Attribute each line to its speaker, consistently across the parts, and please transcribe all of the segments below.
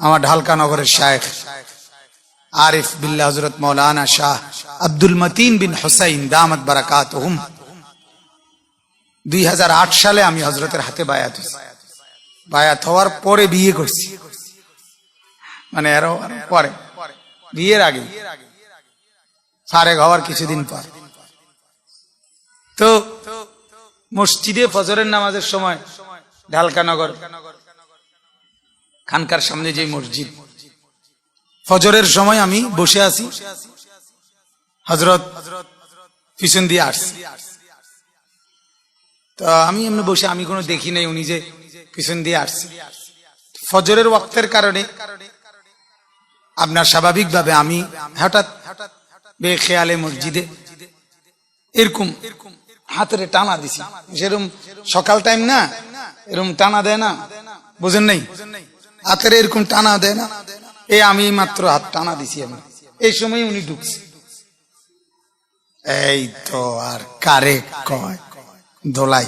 Speaker 1: আমার ঢালকা নগরের শায়েখ আরিফ বিল্লাহ হজরত মৌলানা শাহ আব্দুল মতিন বিন হুসাইন দামত বারাকাত দুই সালে আমি হজরতের হাতে বায়াত বায়াত হওয়ার পরে বিয়ে করছি। মানে এরও পরে, বিয়ের আগে। ফারেক হওয়ার কিছুদিন পর। তো মসজিদে ফজরের নামাজের সময় ঢালকানগর খানকার সামনে যে মসজিদ। ফজরের সময় আমি বসে আছি। হজরত পিছন দিয়ে আসছি। তো আমি এমনি বসে, আমি কোনো দেখি নাই উনি যে পিছন দিয়ে আসছে। ফজরের ওয়াক্তের কারণে আপনার স্বাভাবিকভাবে আমি হঠাৎ বেখেয়ালে মসজিদে এরকম হাতের টানা দিছি। সেরকম সকাল টাইম না, এরকম টানা দেয় না। বুঝেন নাই? হাতের এরকম টানা দেয় না? এ আমি মাত্র হাত টানা দিছি আমি। এই সময় উনি ঢুকছে। এই তো আর কারে কয়? ধোলাই।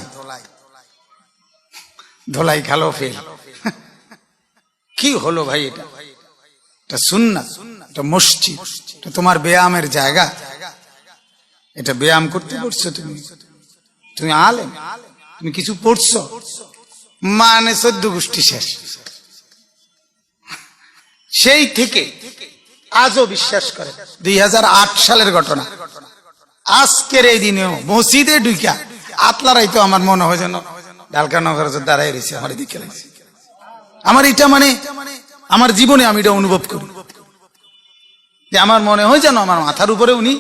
Speaker 1: ধোলাই খালো ফেল। কি হলো ভাই এটা? এটা সুন্না এটা মসজিদ, এটা তোমার ব্যায়ামের জায়গা। এটা ব্যায়াম করতে পড়ছো তুমি? তুমি আলেম? তুমি কিছু পড়ছো? মানে সদ্য গোষ্ঠী শেষ। সেই থেকে আজও বিশ্বাস করে। দুই হাজার আট সালের ঘটনা। আজকের এই দিনেও মসজিদে ঢুকা আতলারাই তো আমার মনে হয় যেন ডালকা নগর দাঁড়াই রয়েছে, আমার দিকে আমার এটা মানে আমার জীবনে আমি এটা অনুভব করি। যে আমার মনে হয় যেন আমার মাথার উপরে উনি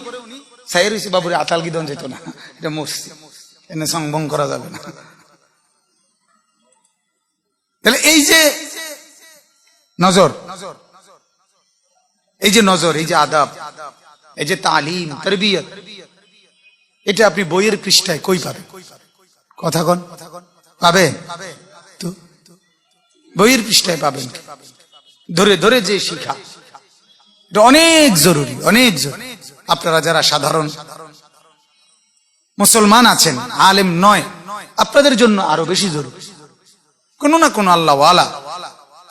Speaker 1: সাই রয়েছে, বাবুরে, আতাল গিদন যেত না? এটা মসজিদ। এনে সংভং করা যাবে না। তাহলে এই যে নজর। এই যে নজর, এই যে আদাব, এই যে তালিম, তরবিয়ত, এটা আপনি বইয়ের পৃষ্ঠায় কই পাবেন? কথা কন। পাবে? বইয়ের পৃষ্ঠায় পাবেন ধরে ধরে যে শিখা। এটা অনেক জরুরি অনেক জরুরি। আপনারা যারা সাধারণ, মুসলমান আছেন, আলেম নয়, আপনাদের জন্য আরও বেশি জরুরি। কোন না কোন আল্লাহ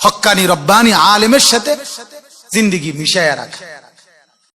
Speaker 1: হক্কানি রব্বানি আলেমের সাথে জিন্দিগি মিশাইয়া রাখা।